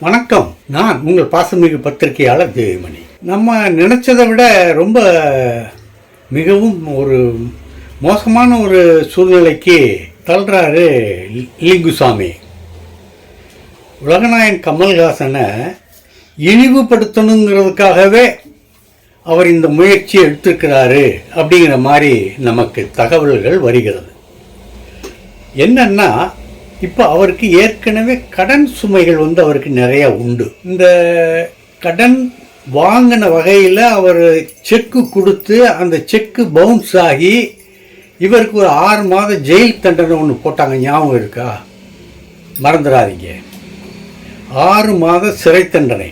வணக்கம். நான் உங்கள் பாசமிகு பத்திரிகையாளர் தேவிமணி நம்ம நினைச்சதை விட ரொம்ப மிகவும் ஒரு மோசமான ஒரு சூழ்நிலைக்கு தள்ளுறாரு லிங்குசாமி. உலகநாயன் கமல்ஹாசனை இழிவுபடுத்தணுங்கிறதுக்காகவே அவர் இந்த முயற்சி எடுத்திருக்கிறாரு அப்படிங்கிற மாதிரி நமக்கு தகவல்கள் வருகிறது. என்னன்னா இப்போ அவருக்கு ஏற் ஏற்கனவே கடன் சுமைகள் வந்து அவருக்கு நிறைய உண்டு. இந்த கடன் வாங்கின வகையில் அவர் செக்கு கொடுத்து அந்த செக்கு பவுன்ஸ் ஆகி இவருக்கு ஒரு ஆறு மாத ஜெயில் தண்டனை ஒன்று போட்டாங்க. ஞாபகம் இருக்கா? மறந்துடாதீங்க. ஆறு மாத சிறை தண்டனை.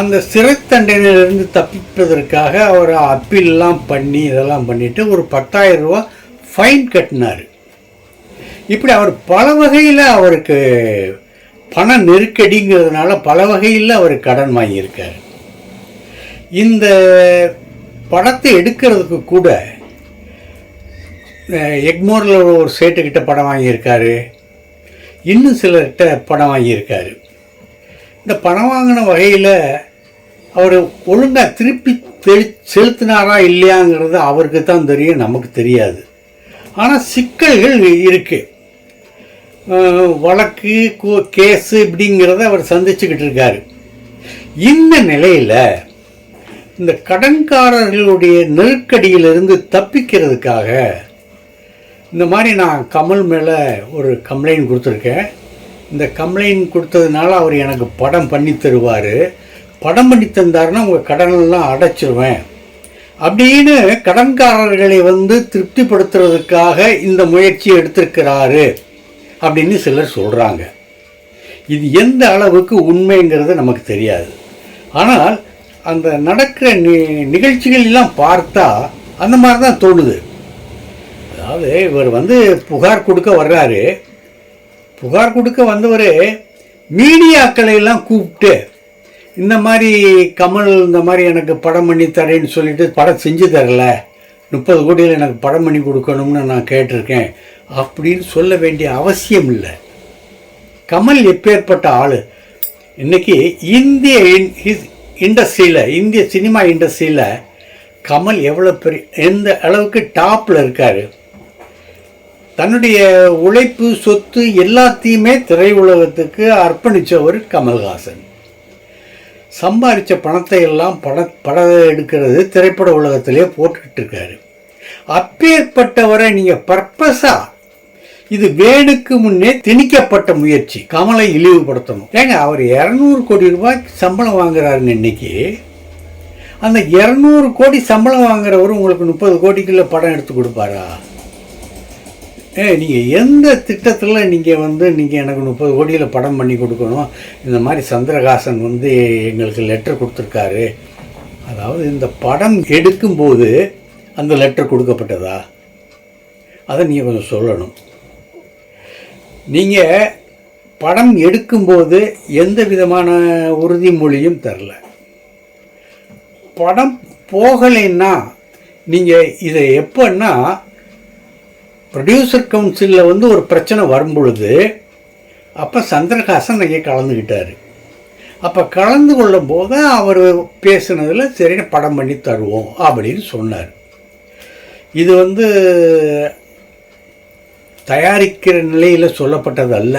அந்த சிறை தண்டனையிலிருந்து தப்பிப்பதற்காக அவர் அப்பீல்லாம் பண்ணி இதெல்லாம் பண்ணிவிட்டு ஒரு பத்தாயிரம் ரூபா ஃபைன் கட்டினார். இப்படி அவர் பல வகையில் அவருக்கு பண நெருக்கடிங்கிறதுனால பல வகையில் அவர் கடன் வாங்கியிருக்கார். இந்த படத்தை எடுக்கிறதுக்கு கூட எக்மோரில் ஒரு சேட்டுக்கிட்ட படம் வாங்கியிருக்காரு. இன்னும் சிலர்கிட்ட படம் வாங்கியிருக்காரு. இந்த பணம் வாங்கின வகையில் அவர் ஒழுங்காக திருப்பி தெளி செலுத்தினாரா இல்லையாங்கிறது அவருக்கு தான் தெரியும் நமக்கு தெரியாது. ஆனால் சிக்கல்கள் இருக்குது வழக்கு கோ- கேஸு இப்படிங்கிறத அவர் சந்திச்சுக்கிட்டு இருக்காரு. இந்த நிலையில் இந்த கடன்காரர்களுடைய நெருக்கடியிலிருந்து தப்பிக்கிறதுக்காக இந்த மாதிரி நான் கமல் மேலே ஒரு கம்ப்ளைண்ட் கொடுத்துருக்கேன். இந்த கம்ப்ளைண்ட் கொடுத்ததுனால அவர் எனக்கு படம் பண்ணி தருவார். படம் பண்ணி தந்தாருன்னா உங்கள் கடனெல்லாம் அடைச்சிருவேன். அப்படின்னு கடன்காரர்களை வந்து திருப்திப்படுத்துறதுக்காக இந்த முயற்சி எடுத்திருக்கிறாரு. அப்படின்னு சிலர் சொல்கிறாங்க இது எந்த அளவுக்கு உண்மைங்கிறது நமக்கு தெரியாது. ஆனால் அந்த நடக்கிற நி நிகழ்ச்சிகள் எல்லாம் பார்த்தா அந்த மாதிரி தான் தோணுது. அதாவது இவர் வந்து புகார் கொடுக்க வர்றாரு. புகார் கொடுக்க வந்தவர் மீடியாக்களையெல்லாம் கூப்பிட்டு இந்த மாதிரி கமல் இந்த மாதிரி எனக்கு படம் பண்ணி தரேன்னு சொல்லிட்டு படம் செஞ்சு தரல. முப்பது கோடியில் எனக்கு படம் பண்ணி கொடுக்கணும்னு நான் கேட்டிருக்கேன். அப்படின்னு சொல்ல வேண்டிய அவசியம் இல்லை. கமல் எப்பேற்பட்ட ஆள்? இன்னைக்கு இந்திய இண்டஸ்ட்ரியில் இந்திய சினிமா இண்டஸ்ட்ரியில் கமல் எவ்வளோ பெரிய எந்த அளவுக்கு டாப்பில் இருக்கார்? தன்னுடைய உழைப்பு சொத்து எல்லாத்தையுமே திரையுலகத்துக்கு அர்ப்பணித்தவர் கமல்ஹாசன். சம்பாதிச்ச பணத்தை எல்லாம் பட படம் எடுக்கிறது திரைப்பட உலகத்திலே போட்டுக்கிட்டு இருக்காரு. அப்பேற்பட்டவரை நீங்கள் பர்பஸாக இது வேணுக்கு முன்னே திணிக்கப்பட்ட முயற்சி. கமலை இழிவுபடுத்தணும். ஏங்க அவர் இரநூறு கோடி ரூபாய் சம்பளம் வாங்குறாருங்க இன்னைக்கு அந்த இரநூறு கோடி சம்பளம் வாங்குறவர் உங்களுக்கு முப்பது கோடிக்குள்ள படம் எடுத்து கொடுப்பாரா? ஏ நீங்கள் எந்த திட்டத்தில் நீங்கள் வந்து நீங்கள் எனக்கு முப்பது கோடியில் படம் பண்ணி கொடுக்கணும்? இந்த மாதிரி சந்திரகாசன் வந்து எங்களுக்கு லெட்டர் கொடுத்துருக்காரு. அதாவது இந்த படம் எடுக்கும்போது அந்த லெட்டர் கொடுக்கப்பட்டதா? அதை நீங்கள் கொஞ்சம் சொல்லணும். நீங்கள் படம் எடுக்கும்போது எந்த விதமான உறுதிமொழியும் தரல. படம் போகலைன்னா நீங்கள் இதை எப்போன்னா ப்ரொடியூசர் கவுன்சிலில் வந்து ஒரு பிரச்சனை வரும் பொழுது அப்போ சந்திரகாசன் அங்கே கலந்துக்கிட்டார் அப்போ கலந்து கொள்ளும் போது அவர் பேசுனதில் சரி படம் பண்ணி தருவோம் அப்படின்னு சொன்னார். இது வந்து தயாரிக்கிற நிலையில் சொல்லப்பட்டது அல்ல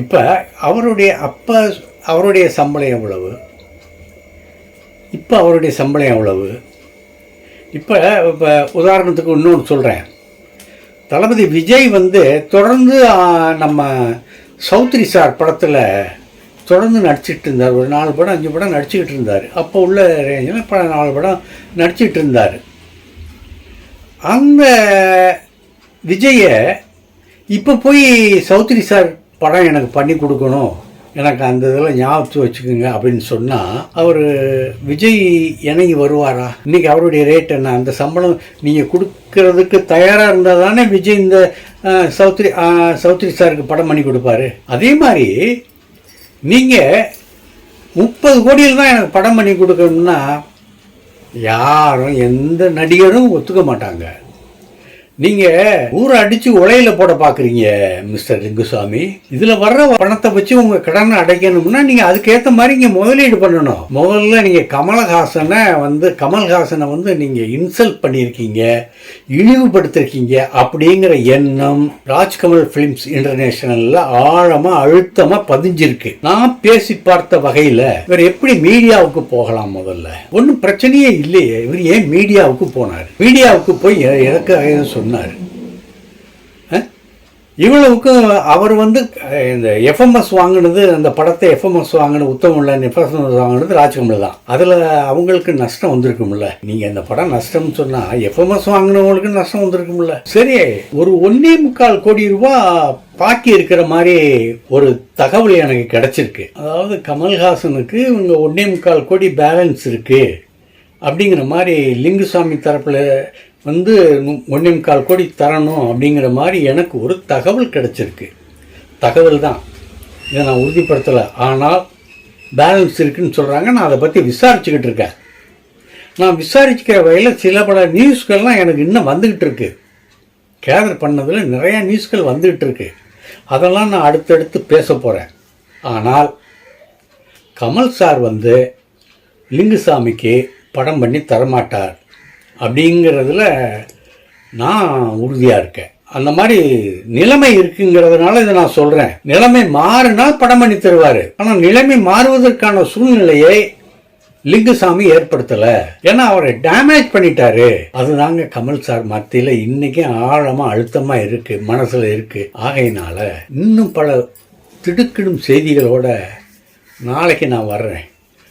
இப்போ அவருடைய அப்பா அவருடைய சம்பளம் எவ்வளவு? இப்போ அவருடைய சம்பளம் எவ்வளவு? இப்போ இப்போ உதாரணத்துக்கு இன்னொன்று சொல்கிறேன் தளபதி விஜய் வந்து தொடர்ந்து நம்ம சௌத்ரி சார் படத்தில் தொடர்ந்து நடிச்சிட்டு இருந்தார். ஒரு நாலு படம் அஞ்சு படம் நடிச்சுக்கிட்டு இருந்தார். அப்போ உள்ள ரேஞ்சில் இப்போ நாலு படம் நடிச்சிட்டு இருந்தார். அந்த விஜயை இப்போ போய் சௌத்ரி சார் படம் எனக்கு பண்ணி கொடுக்கணும். எனக்கு அந்த இதெல்லாம் ஞாபகத்து வச்சுக்கோங்க அப்படின்னு சொன்னால் அவர் விஜய் இணங்கி வருவாரா? இன்றைக்கி அவருடைய ரேட் என்ன? அந்த சம்பளம் நீங்கள் கொடுக்கறதுக்கு தயாராக இருந்தால் தானே விஜய் இந்த சௌத்ரி சௌத்ரி சாருக்கு படம் பண்ணி கொடுப்பாரு. அதே மாதிரி நீங்கள் முப்பது கோடியில் தான் எனக்கு படம் பண்ணி கொடுக்கணும்னா யாரும் எந்த நடிகரும் ஒத்துக்க மாட்டாங்க. நீங்க ஊரை அடிச்சு உலையில போட பாக்குறீங்க மிஸ்டர் லிங்குசாமி. இதுல வர்ற பணத்தை வச்சு உங்க கடனை அடைக்கணும்னா நீங்க அதுக்கேத்த மாதிரி இங்க முதலீடு பண்ணணும். முதல்ல நீங்க கமலஹாசனை வந்து கமல்ஹாசனை வந்து நீங்க இன்சல்ட் பண்ணியிருக்கீங்க இழிவுபடுத்திருக்கீங்க அப்படிங்கிற எண்ணம் ராஜ்கமல் பிலிம்ஸ் இன்டர்நேஷனல்ல ஆழமா அழுத்தமா பதிஞ்சிருக்கு. நான் பேசி பார்த்த வகையில இவர் எப்படி மீடியாவுக்கு போகலாம் முதல்ல? ஒன்றும் பிரச்சனையே இல்லையே. இவர் ஏன் மீடியாவுக்கு போனார்? மீடியாவுக்கு போய் எனக்கு சொன்ன சொன்னார். இவ்வளவுக்கும் இவ்வளவுக்கு அவர் வந்து இந்த எஃப்எம்எஸ் வாங்கினது அந்த படத்தை எஃப்எம்எஸ் வாங்கின உத்தமில்ல எஃப்எம்எஸ் வாங்கினது ராஜ்கமல் தான். அதில் அவங்களுக்கு நஷ்டம் வந்திருக்கும்ல. நீங்கள் அந்த படம் நஷ்டம்னு சொன்னால் எஃப்எம்எஸ் வாங்கினவங்களுக்கு நஷ்டம் வந்திருக்கும்ல. சரி ஒரு ஒன்னே முக்கால் கோடி ரூபா பாக்கி இருக்கிற மாதிரி ஒரு தகவல் எனக்கு கிடைச்சிருக்கு. அதாவது கமல்ஹாசனுக்கு இவங்க ஒன்னே முக்கால் கோடி பேலன்ஸ் இருக்குது அப்படிங்கிற மாதிரி லிங்குசாமி தரப்பில் வந்து நு- முக்கால் கோடி தரணும் அப்படிங்கிற மாதிரி எனக்கு ஒரு தகவல் கிடைச்சிருக்கு. தகவல் தான். இதை நான் உறுதிப்படுத்தலை. ஆனால் பேலன்ஸ் இருக்குன்னு சொல்கிறாங்க நான் அதை பற்றி விசாரிச்சுக்கிட்டு இருக்கேன். நான் விசாரிக்கிற வகையில் சில பல நியூஸ்கள்லாம் எனக்கு இன்னும் வந்துக்கிட்டு இருக்கு. கேதர் பண்ணதில் நிறையா நியூஸ்கள் வந்துக்கிட்டு இருக்கு. அதெல்லாம் நான் அடுத்தடுத்து பேச போகிறேன் ஆனால் கமல் சார் வந்து லிங்குசாமிக்கு படம் பண்ணி தரமாட்டார். அப்படிங்கிறதுல நான் உறுதியாக இருக்கேன். அந்த மாதிரி நிலைமை இருக்குங்கிறதுனால இதை நான் சொல்கிறேன் நிலைமை மாறினா படம் பண்ணி தருவார். ஆனால் நிலைமை மாறுவதற்கான சூழ்நிலையை லிங்குசாமி ஏற்படுத்தலை. ஏன்னா அவரை டேமேஜ் பண்ணிட்டாரு. அதுதாங்க கமல் சார் மத்தியில் இன்னைக்கு ஆழமாக அழுத்தமாக இருக்குது மனசில் இருக்குது ஆகையினால இன்னும் பல திடுக்கிடும் செய்திகளோட நாளைக்கு நான் வர்றேன்.